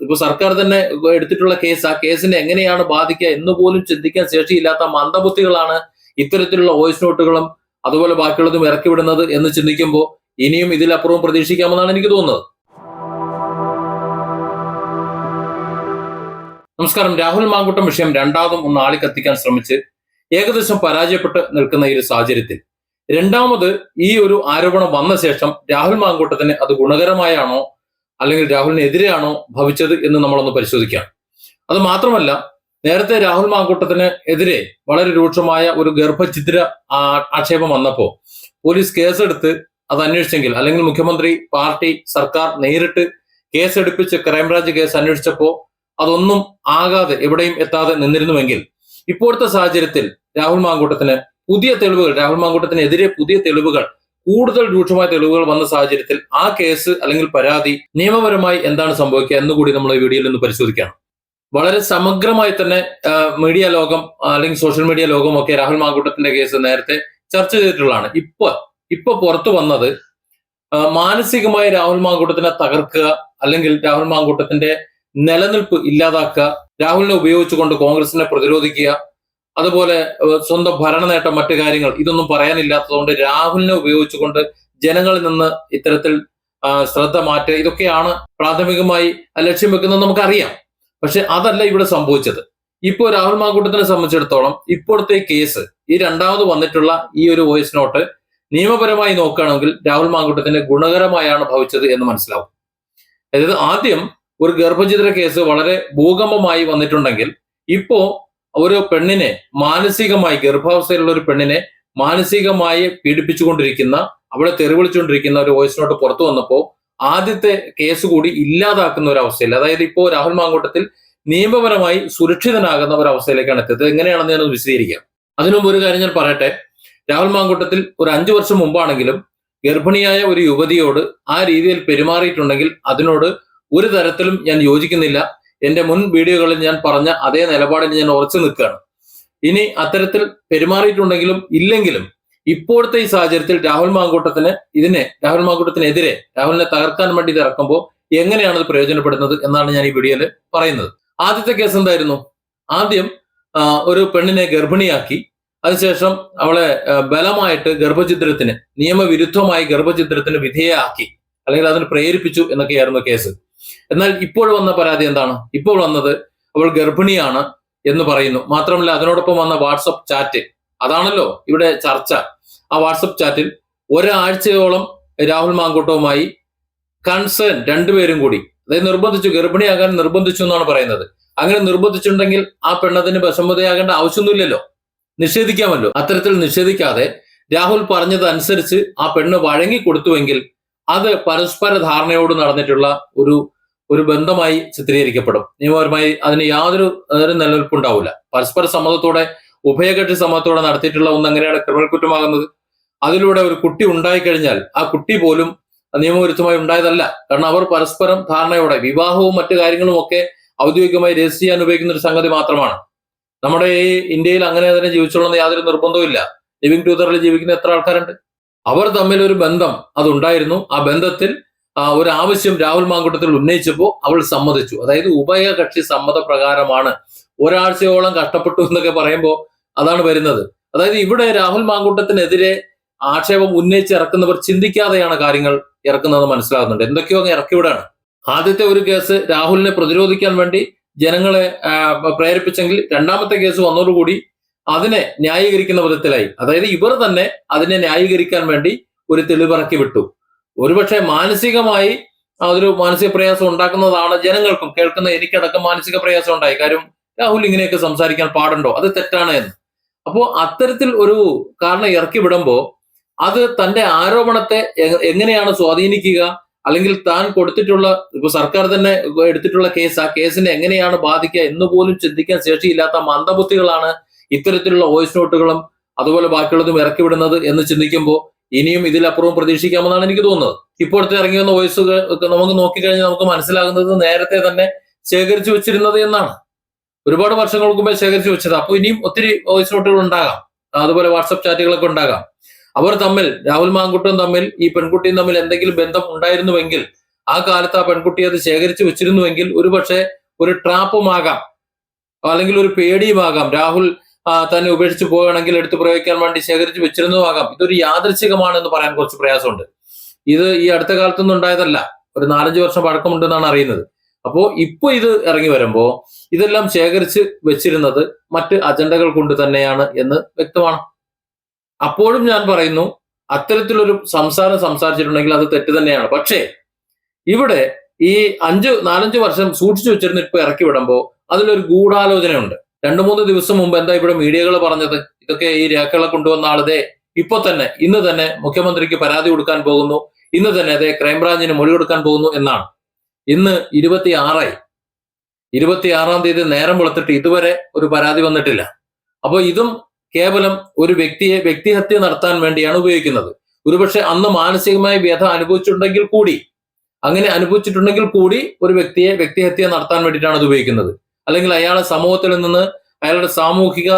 ഇപ്പൊ സർക്കാർ തന്നെ എടുത്തിട്ടുള്ള കേസ് ആ കേസിനെ എങ്ങനെയാണ് ബാധിക്കുക എന്ന് പോലും ചിന്തിക്കാൻ ശേഷിയില്ലാത്ത മന്ദബുദ്ധികളാണ് ഇത്തരത്തിലുള്ള വോയിസ് നോട്ടുകളും അതുപോലെ ബാക്കിയുള്ളതും ഇറക്കി വിടുന്നത് എന്ന് ചിന്തിക്കുമ്പോൾ ഇനിയും ഇതിലപ്പുറവും പ്രതീക്ഷിക്കാമെന്നാണ് എനിക്ക് തോന്നുന്നത്. നമസ്കാരം. രാഹുൽ മാങ്കുട്ടം വിഷയം രണ്ടാമതും ഒന്ന് ആളിക്കത്തിക്കാൻ ശ്രമിച്ച് ഏകദേശം പരാജയപ്പെട്ട് നിൽക്കുന്ന ഈ ഒരു സാഹചര്യത്തിൽ രണ്ടാമത് ഈ ഒരു ആരോപണം വന്ന ശേഷം രാഹുൽ മാങ്കൂട്ടത്തിന് അത് ഗുണകരമായാണോ അല്ലെങ്കിൽ രാഹുലിനെതിരെയാണോ ഭവിച്ചത് എന്ന് നമ്മളൊന്ന് പരിശോധിക്കാം. അത് മാത്രമല്ല നേരത്തെ രാഹുൽ മാങ്കൂട്ടത്തിന് എതിരെ വളരെ രൂക്ഷമായ ഒരു ഗർഭചിത്ര ആക്ഷേപം വന്നപ്പോൾ പോലീസ് കേസെടുത്ത് അത് അന്വേഷിച്ചെങ്കിൽ അല്ലെങ്കിൽ മുഖ്യമന്ത്രി പാർട്ടി സർക്കാർ നേരിട്ട് കേസെടുപ്പിച്ച് ക്രൈംബ്രാഞ്ച് കേസ് അന്വേഷിച്ചപ്പോൾ അതൊന്നും ആകാതെ എവിടെയും എത്താതെ നിന്നിരുന്നുവെങ്കിൽ ഇപ്പോഴത്തെ സാഹചര്യത്തിൽ രാഹുൽ മാങ്കൂട്ടത്തിന് പുതിയ തെളിവുകൾ രാഹുൽ മാങ്കൂട്ടത്തിനെതിരെ പുതിയ തെളിവുകൾ കൂടുതൽ രൂക്ഷമായ തെളിവുകൾ വന്ന സാഹചര്യത്തിൽ ആ കേസ് അല്ലെങ്കിൽ പരാതി നിയമപരമായി എന്താണ് സംഭവിക്കുക എന്നുകൂടി നമ്മൾ ഈ വീഡിയോയിൽ നിന്ന് പരിശോധിക്കണം. വളരെ സമഗ്രമായി തന്നെ മീഡിയ ലോകം അല്ലെങ്കിൽ സോഷ്യൽ മീഡിയ ലോകം ഒക്കെ രാഹുൽ മാങ്കൂട്ടത്തിന്റെ കേസ് നേരത്തെ ചർച്ച ചെയ്തിട്ടുള്ളതാണ്. ഇപ്പൊ ഇപ്പൊ പുറത്തു വന്നത് മാനസികമായി രാഹുൽ മാങ്കൂട്ടത്തിനെ തകർക്കുക അല്ലെങ്കിൽ രാഹുൽ മാങ്കൂട്ടത്തിന്റെ നിലനിൽപ്പ് ഇല്ലാതാക്കുക രാഹുലിനെ ഉപയോഗിച്ചുകൊണ്ട് കോൺഗ്രസിനെ പ്രതിരോധിക്കുക അതുപോലെ സ്വന്തം ഭരണ നേട്ടം മറ്റു കാര്യങ്ങൾ ഇതൊന്നും പറയാനില്ലാത്തതുകൊണ്ട് രാഹുലിനെ ഉപയോഗിച്ചുകൊണ്ട് ജനങ്ങളിൽ നിന്ന് ഇത്തരത്തിൽ ശ്രദ്ധ മാറ്റുക ഇതൊക്കെയാണ് പ്രാഥമികമായി ലക്ഷ്യം വെക്കുന്നത് നമുക്കറിയാം. പക്ഷെ അതല്ല ഇവിടെ സംഭവിച്ചത്. ഇപ്പോ രാഹുൽ മാങ്കൂട്ടത്തിനെ സംബന്ധിച്ചിടത്തോളം ഇപ്പോഴത്തെ കേസ് ഈ രണ്ടാമത് വന്നിട്ടുള്ള ഈ ഒരു വോയിസ് നോട്ട് നിയമപരമായി നോക്കുകയാണെങ്കിൽ രാഹുൽ മാങ്കൂട്ടത്തിന് ഗുണകരമായാണ് ഭവിച്ചത് എന്ന് മനസ്സിലാവും. അതായത് ആദ്യം ഒരു ഗർഭചിത്ര കേസ് വളരെ ഭൂകമ്പമായി വന്നിട്ടുണ്ടെങ്കിൽ ഇപ്പോ ഒരു പെണ്ണിനെ മാനസികമായി ഗർഭാവസ്ഥയിലുള്ള ഒരു പെണ്ണിനെ മാനസികമായി പീഡിപ്പിച്ചുകൊണ്ടിരിക്കുന്ന അവളെ തെറിവിളിച്ചുകൊണ്ടിരിക്കുന്ന ഒരു വോയിസ് നോട്ട് പുറത്തു വന്നപ്പോൾ ആദ്യത്തെ കേസ് കൂടി ഇല്ലാതാക്കുന്ന ഒരു അവസ്ഥയിൽ അതായത് ഇപ്പോ രാഹുൽ മാങ്കൂട്ടത്തിൽ നിയമപരമായി സുരക്ഷിതനാകുന്ന ഒരു അവസ്ഥയിലേക്കാണ് എത്തിയത്. എങ്ങനെയാണെന്ന് ഞാനത് വിശദീകരിക്കാം. അതിനു മുമ്പ് ഒരു കാര്യം ഞാൻ പറയട്ടെ. രാഹുൽ മാങ്കൂട്ടത്തിൽ ഒരു അഞ്ചു വർഷം മുമ്പാണെങ്കിലും ഗർഭിണിയായ ഒരു യുവതിയോട് ആ രീതിയിൽ പെരുമാറിയിട്ടുണ്ടെങ്കിൽ അതിനോട് ഒരു തരത്തിലും ഞാൻ യോജിക്കുന്നില്ല. എന്റെ മുൻ വീഡിയോകളിൽ ഞാൻ പറഞ്ഞ അതേ നിലപാടിൽ ഞാൻ ഉറച്ചു നിൽക്കുകയാണ്. ഇനി അത്തരത്തിൽ പെരുമാറിയിട്ടുണ്ടെങ്കിലും ഇല്ലെങ്കിലും ഇപ്പോഴത്തെ ഈ സാഹചര്യത്തിൽ രാഹുൽ മാങ്കൂട്ടത്തിന് ഇതിനെ രാഹുൽ മാങ്കൂട്ടത്തിനെതിരെ രാഹുലിനെ തകർക്കാൻ വേണ്ടി ഇത് ഇറക്കുമ്പോൾ എങ്ങനെയാണ് ഇത് പ്രയോജനപ്പെടുന്നത് എന്നാണ് ഞാൻ ഈ വീഡിയോയിൽ പറയുന്നത്. ആദ്യത്തെ കേസ് എന്തായിരുന്നു? ആദ്യം ഒരു പെണ്ണിനെ ഗർഭിണിയാക്കി അതിനുശേഷം അവളെ ബലമായിട്ട് ഗർഭചിത്രത്തിന് നിയമവിരുദ്ധമായി ഗർഭചിത്രത്തിന് വിധേയമാക്കി അല്ലെങ്കിൽ അതിന് പ്രേരിപ്പിച്ചു എന്നൊക്കെയായിരുന്നു കേസ് എന്നാൽ ഇപ്പോൾ വന്ന പരാതി എന്താണ്? ഇപ്പോൾ വന്നത് അവൾ ഗർഭിണിയാണ് എന്ന് പറയുന്നു. മാത്രമല്ല അതിനോടൊപ്പം വന്ന വാട്സപ്പ് ചാറ്റ്. അതാണല്ലോ ഇവിടെ ചർച്ച. ആ വാട്സപ്പ് ചാറ്റിൽ ഒരാഴ്ചയോളം രാഹുൽ മാങ്കൂട്ടവുമായി കൺസേൺ രണ്ടുപേരും കൂടി. അതായത് നിർബന്ധിച്ചു ഗർഭിണിയാകാൻ നിർബന്ധിച്ചു എന്നാണ് പറയുന്നത്. അങ്ങനെ നിർബന്ധിച്ചിട്ടുണ്ടെങ്കിൽ ആ പെണ്ണതിന് വിഷമതയാകേണ്ട ആവശ്യമൊന്നുമില്ലല്ലോ. നിഷേധിക്കാമല്ലോ. അത്തരത്തിൽ നിഷേധിക്കാതെ രാഹുൽ പറഞ്ഞത് അനുസരിച്ച് ആ പെണ്ണ് വഴങ്ങി കൊടുത്തുവെങ്കിൽ അത് പരസ്പര ധാരണയോട് നടന്നിട്ടുള്ള ഒരു ഒരു ബന്ധമായി ചിത്രീകരിക്കപ്പെടും. നിയമപരമായി അതിന് യാതൊരു അതൊരു നിലനിൽപ്പുണ്ടാവില്ല. പരസ്പര സമ്മതത്തോടെ ഉഭയകക്ഷി സമ്മതത്തോടെ നടത്തിയിട്ടുള്ള ഒന്ന് എങ്ങനെയാണ് ക്രിമിനൽ കുറ്റമാകുന്നത്. അതിലൂടെ ഒരു കുട്ടി ഉണ്ടായിക്കഴിഞ്ഞാൽ ആ കുട്ടി പോലും നിയമവിരുദ്ധമായി ഉണ്ടായതല്ല. കാരണം അവർ പരസ്പരം ധാരണയോടെ വിവാഹവും മറ്റു കാര്യങ്ങളും ഒക്കെ ഔദ്യോഗികമായി രജിസ്റ്റർ ചെയ്യാൻ ഉപയോഗിക്കുന്ന ഒരു സംഗതി മാത്രമാണ്. നമ്മുടെ ഈ ഇന്ത്യയിൽ അങ്ങനെ തന്നെ ജീവിച്ചോളുന്ന യാതൊരു നിർബന്ധവും ഇല്ല ലിവിങ് ടൂതറിൽ ജീവിക്കുന്ന എത്ര ആൾക്കാരുണ്ട്? അവർ തമ്മിൽ ഒരു ബന്ധം അതുണ്ടായിരുന്നു. ആ ബന്ധത്തിൽ ഒരു ആവശ്യം രാഹുൽ മാങ്കൂട്ടത്തിൽ ഉന്നയിച്ചപ്പോൾ അവൾ സമ്മതിച്ചു. അതായത് ഉഭയകക്ഷി സമ്മത പ്രകാരമാണ് ഒരാഴ്ചയോളം കഷ്ടപ്പെട്ടു എന്നൊക്കെ പറയുമ്പോൾ അതാണ് വരുന്നത്. അതായത് ഇവിടെ രാഹുൽ മാങ്കൂട്ടത്തിനെതിരെ ആക്ഷേപം ഉന്നയിച്ച് ഇറക്കുന്നവർ ചിന്തിക്കാതെയാണ് കാര്യങ്ങൾ ഇറക്കുന്നത് മനസ്സിലാകുന്നുണ്ട്. എന്തൊക്കെയോ അങ്ങ് ഇറക്കിവിടാണ് ആദ്യത്തെ ഒരു കേസ് രാഹുലിനെ പ്രതിരോധിക്കാൻ വേണ്ടി ജനങ്ങളെ പ്രേരിപ്പിച്ചെങ്കിൽ രണ്ടാമത്തെ കേസ് വന്നതോടുകൂടി അതിനെ ന്യായീകരിക്കുന്ന വിധത്തിലായി. അതായത് ഇവർ തന്നെ അതിനെ ന്യായീകരിക്കാൻ വേണ്ടി ഒരു തെളിവിറക്കി വിട്ടു. ഒരുപക്ഷെ മാനസികമായി അതൊരു മാനസിക പ്രയാസം ഉണ്ടാക്കുന്നതാണ് ജനങ്ങൾക്കും. കേൾക്കുന്ന എനിക്കടക്കം മാനസിക പ്രയാസം ഉണ്ടായി. കാര്യം രാഹുൽ ഇങ്ങനെയൊക്കെ സംസാരിക്കാൻ പാടുണ്ടോ? അത് തെറ്റാണ് എന്ന്. അപ്പോ അത്തരത്തിൽ ഒരു കാരണം ഇറക്കി വിടുമ്പോൾ അത് തന്റെ ആരോപണത്തെ എങ്ങനെയാണ് സ്വാധീനിക്കുക? അല്ലെങ്കിൽ താൻ കൊടുത്തിട്ടുള്ള ഇപ്പൊ സർക്കാർ തന്നെ എടുത്തിട്ടുള്ള കേസ് ആ കേസിനെ എങ്ങനെയാണ് ബാധിക്കുക എന്ന് പോലും ചിന്തിക്കാൻ ശേഷിയില്ലാത്ത മന്ദബുദ്ധികളാണ് ഇത്തരത്തിലുള്ള വോയിസ് നോട്ടുകളും അതുപോലെ ബാക്കിയുള്ളതും ഇറക്കി വിടുന്നത് എന്ന് ചിന്തിക്കുമ്പോൾ ഇനിയും ഇതിലപ്പുറവും പ്രതീക്ഷിക്കാമെന്നാണ് എനിക്ക് തോന്നുന്നത്. ഇപ്പോഴത്തെ ഇറങ്ങി വന്ന വോയിസ് നമുക്ക് നോക്കിക്കഴിഞ്ഞാൽ നമുക്ക് മനസ്സിലാകുന്നത് നേരത്തെ തന്നെ ശേഖരിച്ചു വെച്ചിരുന്നത് എന്നാണ്. ഒരുപാട് വർഷങ്ങൾക്ക് മുമ്പേ ശേഖരിച്ചു വെച്ചത്. അപ്പോൾ ഇനിയും ഒത്തിരി വോയിസ് നോട്ടുകൾ ഉണ്ടാകാം. അതുപോലെ വാട്സപ്പ് ചാറ്റുകളൊക്കെ ഉണ്ടാകാം. അവർ തമ്മിൽ രാഹുൽ മാങ്കുട്ടും തമ്മിൽ ഈ പെൺകുട്ടിയും തമ്മിൽ എന്തെങ്കിലും ബന്ധം ഉണ്ടായിരുന്നുവെങ്കിൽ ആ കാലത്ത് ആ പെൺകുട്ടി അത് ശേഖരിച്ചു വെച്ചിരുന്നുവെങ്കിൽ ഒരുപക്ഷെ ഒരു ട്രാപ്പുമാകാം അല്ലെങ്കിൽ ഒരു പേടിയുമാകാം രാഹുൽ തന്നെ ഉപേക്ഷിച്ച് പോവുകയാണെങ്കിൽ എടുത്തു പ്രയോഗിക്കാൻ വേണ്ടി ശേഖരിച്ച് വെച്ചിരുന്നതുമാകാം ഇതൊരു യാദൃച്ഛികമാണെന്ന് പറയാൻ കുറച്ച് പ്രയാസമുണ്ട്. ഇത് ഈ അടുത്ത കാലത്തൊന്നും ഉണ്ടായതല്ല. ഒരു നാലഞ്ച് വർഷം പഴക്കമുണ്ടെന്നാണ് അറിയുന്നത്. അപ്പോൾ ഇപ്പൊ ഇത് ഇറങ്ങി വരുമ്പോൾ ഇതെല്ലാം ശേഖരിച്ച് വെച്ചിരുന്നത് മറ്റ് അജണ്ടകൾ കൊണ്ട് തന്നെയാണ് എന്ന് വ്യക്തമാണ്. അപ്പോഴും ഞാൻ പറയുന്നു അത്തരത്തിലൊരു സംസാരം സംസാരിച്ചിട്ടുണ്ടെങ്കിൽ അത് തെറ്റ് തന്നെയാണ്. പക്ഷേ ഇവിടെ ഈ അഞ്ച് നാലഞ്ച് വർഷം സൂക്ഷിച്ചു വെച്ചിരുന്ന ഇപ്പൊ ഇറക്കി വിടുമ്പോൾ അതിലൊരു ഗൂഢാലോചനയുണ്ട്. രണ്ടു മൂന്ന് ദിവസം മുമ്പ് എന്താ ഇവിടെ മീഡിയകൾ പറഞ്ഞത്? ഇതൊക്കെ ഈ രേഖകളെ കൊണ്ടുവന്ന ആളതെ ഇപ്പൊ തന്നെ ഇന്ന് തന്നെ മുഖ്യമന്ത്രിക്ക് പരാതി കൊടുക്കാൻ പോകുന്നു. ഇന്ന് തന്നെ അതെ ക്രൈംബ്രാഞ്ചിന് മൊഴി കൊടുക്കാൻ പോകുന്നു എന്നാണ്. ഇന്ന് ഇരുപത്തി ആറായി ഇരുപത്തി ആറാം തീയതി നേരം വെളുത്തിട്ട് ഇതുവരെ ഒരു പരാതി വന്നിട്ടില്ല. അപ്പോൾ ഇതും കേവലം ഒരു വ്യക്തിയെ വ്യക്തിഹത്യ നടത്താൻ വേണ്ടിയാണ് ഉപയോഗിക്കുന്നത്. ഒരുപക്ഷെ അന്ന് മാനസികമായ വ്യഥ അനുഭവിച്ചിട്ടുണ്ടെങ്കിൽ കൂടി അങ്ങനെ അനുഭവിച്ചിട്ടുണ്ടെങ്കിൽ കൂടി ഒരു വ്യക്തിയെ വ്യക്തിഹത്യ നടത്താൻ വേണ്ടിയിട്ടാണ് ഇത് ഉപയോഗിക്കുന്നത്. അല്ലെങ്കിൽ അയാളെ സമൂഹത്തിൽ നിന്ന് അയാളുടെ സാമൂഹിക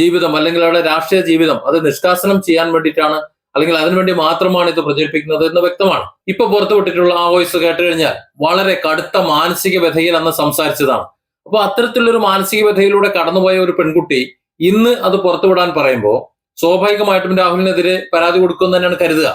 ജീവിതം അല്ലെങ്കിൽ അയാളുടെ രാഷ്ട്രീയ ജീവിതം അത് നിഷ്കാസനം ചെയ്യാൻ വേണ്ടിയിട്ടാണ് അല്ലെങ്കിൽ അതിനുവേണ്ടി മാത്രമാണ് ഇത് പ്രചരിപ്പിക്കുന്നത് എന്ന് വ്യക്തമാണ്. ഇപ്പൊ പുറത്തുവിട്ടിട്ടുള്ള ആ വോയിസ് കേട്ട് കഴിഞ്ഞാൽ വളരെ കടുത്ത മാനസിക വ്യഥയിൽ അന്ന് സംസാരിച്ചതാണ്. അപ്പൊ ഒരു മാനസിക വ്യഥയിലൂടെ കടന്നുപോയ ഒരു പെൺകുട്ടി ഇന്ന് അത് പുറത്തുവിടാൻ പറയുമ്പോൾ സ്വാഭാവികമായിട്ടും രാഹുലിനെതിരെ പരാതി കൊടുക്കുമെന്ന് തന്നെയാണ് കരുതുക.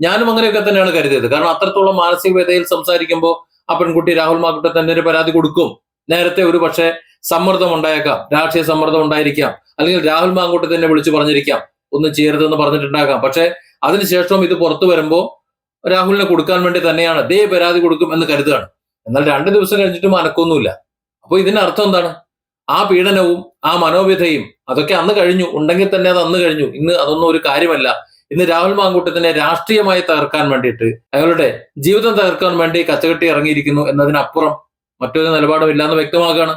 ഞാനും അങ്ങനെയൊക്കെ തന്നെയാണ് കരുതിയത്. കാരണം അത്രത്തോളം മാനസിക വ്യഥയിൽ സംസാരിക്കുമ്പോൾ ആ പെൺകുട്ടി രാഹുൽ മാക്കുട്ടെ തന്നെ ഒരു പരാതി കൊടുക്കും. നേരത്തെ ഒരു പക്ഷേ സമ്മർദ്ദം ഉണ്ടായേക്കാം രാഷ്ട്രീയ സമ്മർദ്ദം ഉണ്ടായിരിക്കാം അല്ലെങ്കിൽ രാഹുൽ മാങ്കൂട്ടി തന്നെ വിളിച്ചു പറഞ്ഞിരിക്കാം ഒന്നും ചെയ്യരുതെന്ന് പറഞ്ഞിട്ടുണ്ടാകാം. പക്ഷേ അതിനുശേഷവും ഇത് പുറത്തു വരുമ്പോൾ രാഹുലിനെ കൊടുക്കാൻ വേണ്ടി തന്നെയാണ് ദേ പരാതി കൊടുക്കും എന്ന് കരുതുകയാണ്. എന്നാൽ രണ്ട് ദിവസം കഴിഞ്ഞിട്ടും അനക്കൊന്നുമില്ല. അപ്പോൾ ഇതിന്റെ അർത്ഥം എന്താണ്? ആ പീഡനവും ആ മനോവിധയും അതൊക്കെ അന്ന് കഴിഞ്ഞു ഉണ്ടെങ്കിൽ തന്നെ അത് അന്ന് കഴിഞ്ഞു. ഇന്ന് അതൊന്നും ഒരു കാര്യമല്ല. ഇന്ന് രാഹുൽ മാങ്കൂട്ടത്തിനെ രാഷ്ട്രീയമായി തകർക്കാൻ വേണ്ടിയിട്ട് അയാളുടെ ജീവിതം തകർക്കാൻ വേണ്ടി കച്ചകെട്ടി ഇറങ്ങിയിരിക്കുന്നു എന്നതിനപ്പുറം മറ്റൊരു നിലപാടും ഇല്ലാന്ന് വ്യക്തമാക്കുകയാണ്.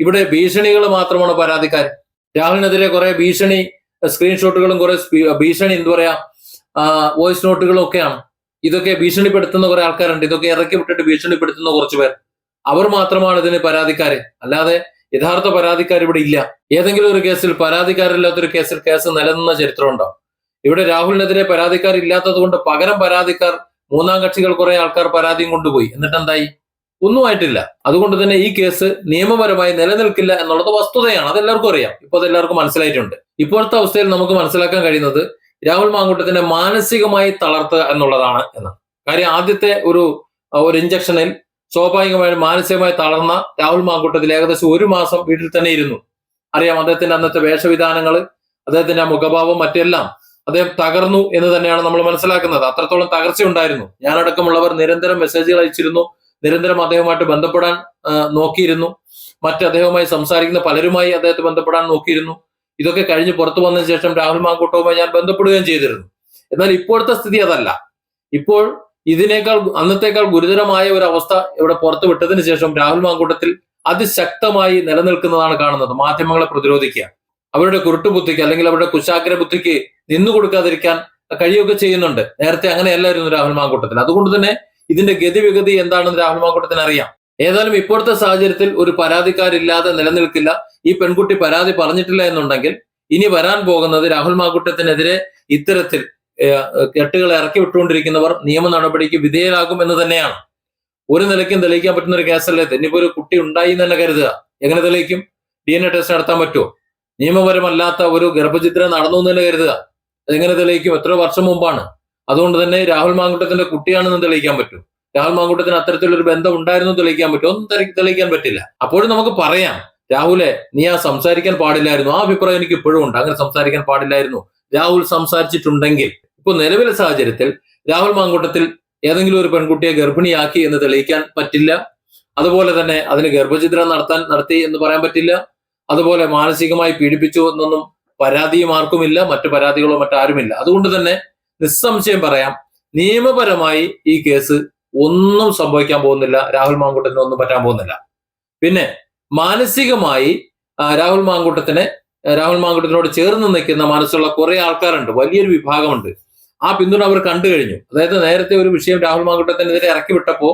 ഇവിടെ ഭീഷണികൾ മാത്രമാണ് പരാതിക്കാർ രാഹുലിനെതിരെ കുറെ ഭീഷണി സ്ക്രീൻഷോട്ടുകളും കുറെ ഭീഷണി എന്താ പറയാ വോയിസ് നോട്ടുകളും ഒക്കെയാണ്. ഇതൊക്കെ ഭീഷണിപ്പെടുത്തുന്ന കുറെ ആൾക്കാരുണ്ട്. ഇതൊക്കെ ഇറക്കി വിട്ടിട്ട് ഭീഷണിപ്പെടുത്തുന്ന കുറച്ച് പേർ. അവർ മാത്രമാണ് ഇതിന് പരാതിക്കാര്. അല്ലാതെ യഥാർത്ഥ പരാതിക്കാർ ഇവിടെ ഇല്ല. ഏതെങ്കിലും ഒരു കേസിൽ പരാതിക്കാരില്ലാത്തൊരു കേസിൽ കേസ് നിലനിന്ന ചരിത്രമുണ്ടോ ഇവിടെ രാഹുലിനെതിരെ പരാതിക്കാരില്ലാത്തത് കൊണ്ട് പകരം പരാതിക്കാർ മൂന്നാം കക്ഷികൾ കുറെ ആൾക്കാർ പരാതിയും കൊണ്ടുപോയി. എന്നിട്ട് എന്തായി ഒന്നും ആയിട്ടില്ല. അതുകൊണ്ട് തന്നെ ഈ കേസ് നിയമപരമായി നിലനിൽക്കില്ല എന്നുള്ളത് വസ്തുതയാണ്. അതെല്ലാവർക്കും അറിയാം. ഇപ്പൊ അതെല്ലാവർക്കും മനസ്സിലായിട്ടുണ്ട്. ഇപ്പോഴത്തെ അവസ്ഥയിൽ നമുക്ക് മനസ്സിലാക്കാൻ കഴിയുന്നത് രാഹുൽ മാങ്കൂട്ടത്തിനെ മാനസികമായി തളർത്തുക എന്നുള്ളതാണ് എന്ന്. കാര്യം ആദ്യത്തെ ഒരു ഒരു ഇഞ്ചക്ഷനിൽ സ്വാഭാവികമായി മാനസികമായി തളർന്ന രാഹുൽ മാങ്കൂട്ടത്തിൽ ഏകദേശം ഒരു മാസം വീട്ടിൽ തന്നെ ഇരുന്നു. അറിയാം അദ്ദേഹത്തിന്റെ അന്നത്തെ വേഷവിധാനങ്ങൾ അദ്ദേഹത്തിന്റെ ആ മുഖഭാവം മറ്റെല്ലാം അദ്ദേഹം തകർന്നു എന്ന് തന്നെയാണ് നമ്മൾ മനസ്സിലാക്കുന്നത്. അത്രത്തോളം തകർച്ച ഉണ്ടായിരുന്നു ഞാനടക്കമുള്ളവർ നിരന്തരം മെസ്സേജുകൾ അയച്ചിരുന്നു. നിരന്തരം അദ്ദേഹവുമായിട്ട് ബന്ധപ്പെടാൻ നോക്കിയിരുന്നു. മറ്റു അദ്ദേഹവുമായി സംസാരിക്കുന്ന പലരുമായി അദ്ദേഹത്തെ ബന്ധപ്പെടാൻ നോക്കിയിരുന്നു. ഇതൊക്കെ കഴിഞ്ഞ് പുറത്തു വന്നതിന് ശേഷം രാഹുൽ മാങ്കൂട്ടവുമായി ഞാൻ ബന്ധപ്പെടുകയും ചെയ്തിരുന്നു. എന്നാൽ ഇപ്പോഴത്തെ സ്ഥിതി അതല്ല. ഇപ്പോൾ ഇതിനേക്കാൾ അന്നത്തേക്കാൾ ഗുരുതരമായ ഒരു അവസ്ഥ ഇവിടെ പുറത്തു വിട്ടതിന് ശേഷം രാഹുൽ മാങ്കൂട്ടത്തിൽ അതിശക്തമായി നിലനിൽക്കുന്നതാണ് കാണുന്നത്. മാധ്യമങ്ങളെ പ്രതിരോധിക്കുക. അവരുടെ കുരുട്ടുബുദ്ധിക്ക് അല്ലെങ്കിൽ അവരുടെ കുശാഗ്ര ബുദ്ധിക്ക് നിന്നു കൊടുക്കാതിരിക്കാൻ കഴിയുകയൊക്കെ ചെയ്യുന്നുണ്ട്. നേരത്തെ അങ്ങനെയല്ലായിരുന്നു രാഹുൽ മാങ്കൂട്ടത്തിൽ. അതുകൊണ്ട് തന്നെ ഇതിന്റെ ഗതിവിഗതി എന്താണെന്ന് രാഹുൽ മാങ്കൂട്ടത്തിന് അറിയാം. ഏതായാലും ഇപ്പോഴത്തെ സാഹചര്യത്തിൽ ഒരു പരാതിക്കാരില്ലാതെ നിലനിൽക്കില്ല. ഈ പെൺകുട്ടി പരാതി പറഞ്ഞിട്ടില്ല എന്നുണ്ടെങ്കിൽ ഇനി വരാൻ പോകുന്നത് രാഹുൽ മാങ്കൂട്ടത്തിനെതിരെ ഇത്തരത്തിൽ കെട്ടുകളെ ഇറക്കി വിട്ടുകൊണ്ടിരിക്കുന്നവർ നിയമ നടപടിക്ക് വിധേയരാകും എന്ന് തന്നെയാണ്. ഒരു നിലയ്ക്കും തെളിയിക്കാൻ പറ്റുന്ന ഒരു കേസല്ലേ ഇനിയിപ്പോ ഒരു കുട്ടി ഉണ്ടായി എന്ന് തന്നെ കരുതുക. എങ്ങനെ തെളിയിക്കും? ഡി എൻ എ ടെസ്റ്റ് നടത്താൻ പറ്റുമോ? നിയമപരമല്ലാത്ത ഒരു ഗർഭചിത്രം നടന്നു എന്ന് തന്നെ കരുതുക. അതെങ്ങനെ തെളിയിക്കും? എത്ര വർഷം മുമ്പാണ്. അതുകൊണ്ട് തന്നെ രാഹുൽ മാങ്കുട്ടത്തിന്റെ കുട്ടിയാണെന്ന് തെളിയിക്കാൻ പറ്റും. രാഹുൽ മാങ്കുട്ടത്തിന് അത്തരത്തിലൊരു ബന്ധം ഉണ്ടായിരുന്നു തെളിയിക്കാൻ പറ്റും ഒന്നും തെളി- തെളിയിക്കാൻ പറ്റില്ല. അപ്പോഴും നമുക്ക് പറയാം രാഹുലെ നീ ആ സംസാരിക്കാൻ പാടില്ലായിരുന്നു. ആ അഭിപ്രായം എനിക്ക് ഇപ്പോഴും ഉണ്ട്. അങ്ങനെ സംസാരിക്കാൻ പാടില്ലായിരുന്നു. രാഹുൽ സംസാരിച്ചിട്ടുണ്ടെങ്കിൽ ഇപ്പൊ നിലവിലെ സാഹചര്യത്തിൽ രാഹുൽ മാങ്കൂട്ടത്തിൽ ഏതെങ്കിലും ഒരു പെൺകുട്ടിയെ ഗർഭിണിയാക്കി എന്ന് തെളിയിക്കാൻ പറ്റില്ല. അതുപോലെ തന്നെ അതിന് ഗർഭചിത്രം നടത്താൻ നടത്തി എന്ന് പറയാൻ പറ്റില്ല. അതുപോലെ മാനസികമായി പീഡിപ്പിച്ചു എന്നൊന്നും പരാതിയും ആർക്കുമില്ല. മറ്റു പരാതികളോ മറ്റാരുമില്ല. അതുകൊണ്ട് തന്നെ നിസ്സംശയം പറയാം നിയമപരമായി ഈ കേസ് ഒന്നും സംഭവിക്കാൻ പോകുന്നില്ല. രാഹുൽ മാങ്കൂട്ടത്തിന് ഒന്നും പറ്റാൻ പോകുന്നില്ല. പിന്നെ മാനസികമായി രാഹുൽ മാങ്കൂട്ടത്തിന് രാഹുൽ മാങ്കൂട്ടത്തിനോട് ചേർന്ന് നിൽക്കുന്ന മനസ്സുള്ള കുറെ ആൾക്കാരുണ്ട്. വലിയൊരു വിഭാഗമുണ്ട്. ആ പിന്തുണ അവർ കണ്ടു കഴിഞ്ഞു. അതായത് നേരത്തെ ഒരു വിഷയം രാഹുൽ മാങ്കൂട്ടത്തിനെതിരെ ഇറക്കി വിട്ടപ്പോ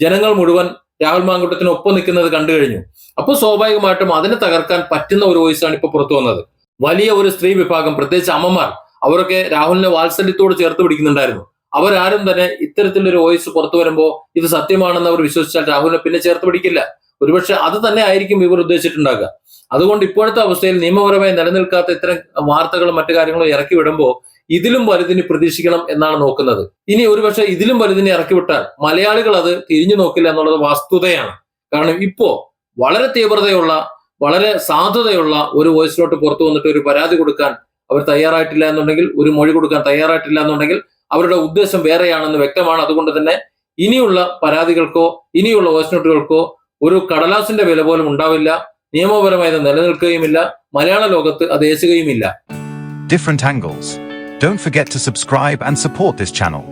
ജനങ്ങൾ മുഴുവൻ രാഹുൽ മാങ്കൂട്ടത്തിന് ഒപ്പം നിൽക്കുന്നത് കണ്ടു കഴിഞ്ഞു. അപ്പോൾ സ്വാഭാവികമായിട്ടും അതിനെ തകർക്കാൻ പറ്റുന്ന ഒരു വോയിസാണ് ഇപ്പൊ പുറത്തു വന്നത്. വലിയ ഒരു സ്ത്രീ വിഭാഗം പ്രത്യേകിച്ച് അമ്മമാർ അവരൊക്കെ രാഹുലിനെ വാത്സല്യത്തോട് ചേർത്ത് പിടിക്കുന്നുണ്ടായിരുന്നു. അവരാരും തന്നെ ഇത്തരത്തിലൊരു വോയിസ് പുറത്തു വരുമ്പോൾ ഇത് സത്യമാണെന്ന് അവർ വിശ്വസിച്ചാൽ രാഹുലിനെ പിന്നെ ചേർത്ത് പിടിക്കില്ല. ഒരുപക്ഷെ അത് തന്നെ ആയിരിക്കും ഇവർ ഉദ്ദേശിച്ചിട്ടുണ്ടാകുക. അതുകൊണ്ട് ഇപ്പോഴത്തെ അവസ്ഥയിൽ നിയമപരമായി നിലനിൽക്കാത്ത ഇത്തരം വാർത്തകളും മറ്റു കാര്യങ്ങളും ഇറക്കി വിടുമ്പോൾ ഇതിലും വലുതിന് പ്രതീക്ഷിക്കണം എന്നാണ് നോക്കുന്നത്. ഇനി ഒരുപക്ഷെ ഇതിലും വലുതിനെ ഇറക്കി വിട്ടാൽ മലയാളികൾ അത് തിരിഞ്ഞു നോക്കില്ല എന്നുള്ളത് വസ്തുതയാണ്. കാരണം ഇപ്പോ വളരെ തീവ്രതയുള്ള വളരെ സാധുതയുള്ള ഒരു വോയിസ് നോട്ട് പുറത്തു വന്നിട്ട് ഒരു പരാതി കൊടുക്കാൻ അവർ തയ്യാറായിട്ടില്ല എന്നുണ്ടെങ്കിൽ ഒരു മൊഴി കൊടുക്കാൻ തയ്യാറായിട്ടില്ല എന്നുണ്ടെങ്കിൽ അവരുടെ ഉദ്ദേശം വേറെയാണെന്ന് വ്യക്തമാണ് അതുകൊണ്ട് തന്നെ ഇനിയുള്ള പരാതികൾക്കോ ഇനിയുള്ള വോയിസ് നോട്ടുകൾക്കോ ഒരു കടലാസിന്റെ വില പോലും ഉണ്ടാവില്ല നിയമപരമായി നിലനിൽക്കുകയുമില്ല മലയാള ലോകത്ത് അത് ഏശുകയുമില്ല different angles. Don't forget to subscribe and support this channel.